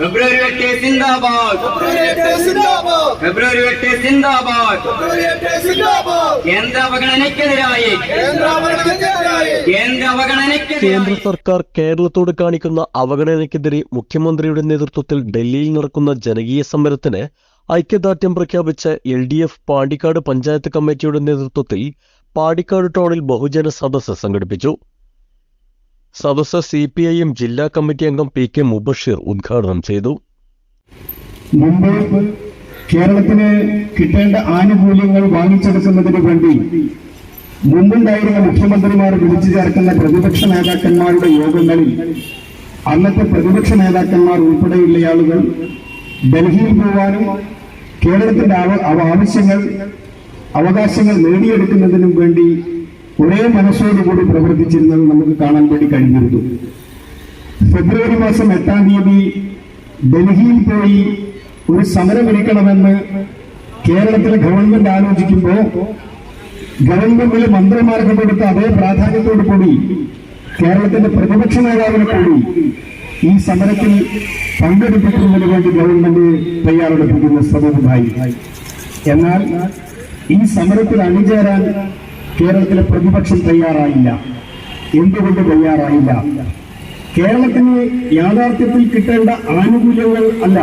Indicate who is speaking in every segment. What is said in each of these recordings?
Speaker 1: ഫെബ്രുവരി എട്ട് സിന്ദാബാദ്. ഫെബ്രുവരി എട്ട് സിന്ദാബാദ്. കേന്ദ്ര അവഗണനയ്ക്കെതിരായി കേന്ദ്ര അവഗണനയ്ക്കെതിരായി
Speaker 2: കേന്ദ്ര സർക്കാർ കേരളത്തോട് കാണിക്കുന്ന അവഗണനയ്ക്കെതിരെ മുഖ്യമന്ത്രിയുടെ നേതൃത്വത്തിൽ ഡൽഹിയിൽ നടക്കുന്ന ജനകീയ സമരത്തിന് ഐക്യദാർഢ്യം പ്രഖ്യാപിച്ച L D F Pandikkad panchayat കമ്മിറ്റിയുടെ നേതൃത്വത്തിൽ പാണ്ടിക്കാട് ടൗണിൽ ബഹുജന സദസ്സ് സംഘടിപ്പിച്ചു. സദസ്സ് സി പി ഐ എം ജില്ലാ കമ്മിറ്റി അംഗം പി കെ മുബഷീർ ഉദ്ഘാടനം ചെയ്തു.
Speaker 3: മുമ്പ് കേരളത്തിന് കിട്ടേണ്ട ആനുകൂല്യങ്ങൾ വാങ്ങിച്ചെടുക്കുന്നതിന് വേണ്ടി മുമ്പുണ്ടായിരുന്ന മുഖ്യമന്ത്രിമാർ വിളിച്ചു ചേർക്കുന്ന പ്രതിപക്ഷ നേതാക്കന്മാരുടെ യോഗങ്ങളിൽ അന്നത്തെ പ്രതിപക്ഷ നേതാക്കന്മാർ ഉൾപ്പെടെയുള്ള ആളുകൾ ഡൽഹിയിൽ പോവാനും കേരളത്തിന്റെ ആവശ്യങ്ങൾ അവകാശങ്ങൾ നേടിയെടുക്കുന്നതിനും വേണ്ടി ഒരേ മനസ്സോടുകൂടി പ്രവർത്തിച്ചിരുന്നത് നമുക്ക് കാണാൻ വേണ്ടി കഴിഞ്ഞിരുന്നു. ഫെബ്രുവരി മാസം എട്ടാം തീയതി ഡൽഹിയിൽ പോയി ഒരു സമരം വിളിക്കണമെന്ന് കേരളത്തിലെ ഗവൺമെന്റ് ആലോചിക്കുമ്പോൾ ഗവൺമെന്റിലെ മന്ത്രിമാർക്ക് കൊടുത്ത അതേ പ്രാധാന്യത്തോടു കൂടി കേരളത്തിന്റെ പ്രതിപക്ഷ നേതാവിനെ കൂടി ഈ സമരത്തിൽ പങ്കെടുപ്പിക്കുന്നതിന് വേണ്ടി ഗവൺമെന്റ് തയ്യാറെടുപ്പിക്കുന്ന ശ്രമമുണ്ടായി എന്നാൽ ഈ സമരത്തിൽ അണിചേരാൻ കേരളത്തിലെ പ്രതിപക്ഷം തയ്യാറായില്ല. എന്തുകൊണ്ട് തയ്യാറായില്ല? കേരളത്തിന് യാഥാർത്ഥ്യത്തിൽ കിട്ടേണ്ട ആനുകൂല്യങ്ങൾ അല്ല.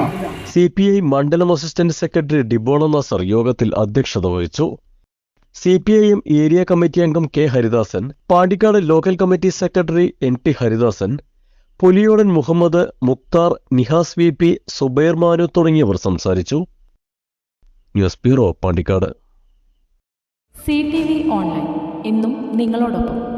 Speaker 2: സി പി ഐ മണ്ഡലം അസിസ്റ്റന്റ് സെക്രട്ടറി ഡിബോണ നാസർ യോഗത്തിൽ അധ്യക്ഷത വഹിച്ചു. C P I M area committee അംഗം K Haridasan Pandikkad local committee secretary N T Haridasan Puliyodan Muhammad Mukthar Nihas V P Subair Manu തുടങ്ങിയവർ സംസാരിച്ചു. News bureau Pandikkad.
Speaker 4: C T V online. ഇന്നും നിങ്ങളോടൊപ്പം.